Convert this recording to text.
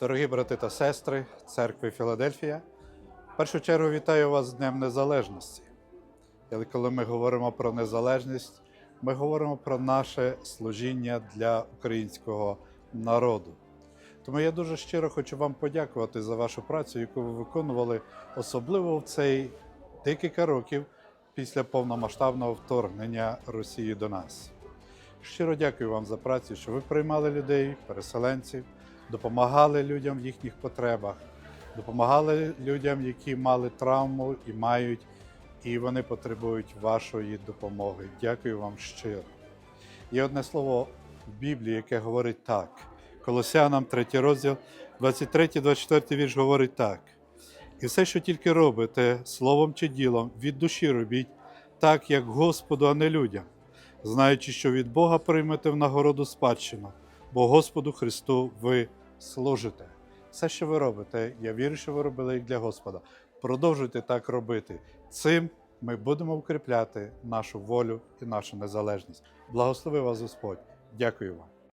Дорогі брати та сестри церкви Філадельфія, в першу чергу вітаю вас з Днем Незалежності. Але коли ми говоримо про незалежність, ми говоримо про наше служіння для українського народу. Тому я дуже щиро хочу вам подякувати за вашу працю, яку ви виконували, особливо в цей декілька років після повномасштабного вторгнення Росії до нас. Щиро дякую вам за працю, що ви приймали людей, переселенців, допомагали людям в їхніх потребах, допомагали людям, які мали травму і мають, і вони потребують вашої допомоги. Дякую вам щиро. Є одне слово в Біблії, яке говорить так. Колосянам 3 розділ, 23-24 вірш говорить так. І все, що тільки робите, словом чи ділом, від душі робіть, так, як Господу, а не людям, знаючи, що від Бога приймете в нагороду спадщину, бо Господу Христу ви служите. Все, що ви робите, я вірю, що ви робили для Господа. Продовжуйте так робити. Цим ми будемо укріпляти нашу волю і нашу незалежність. Благослови вас Господь. Дякую вам.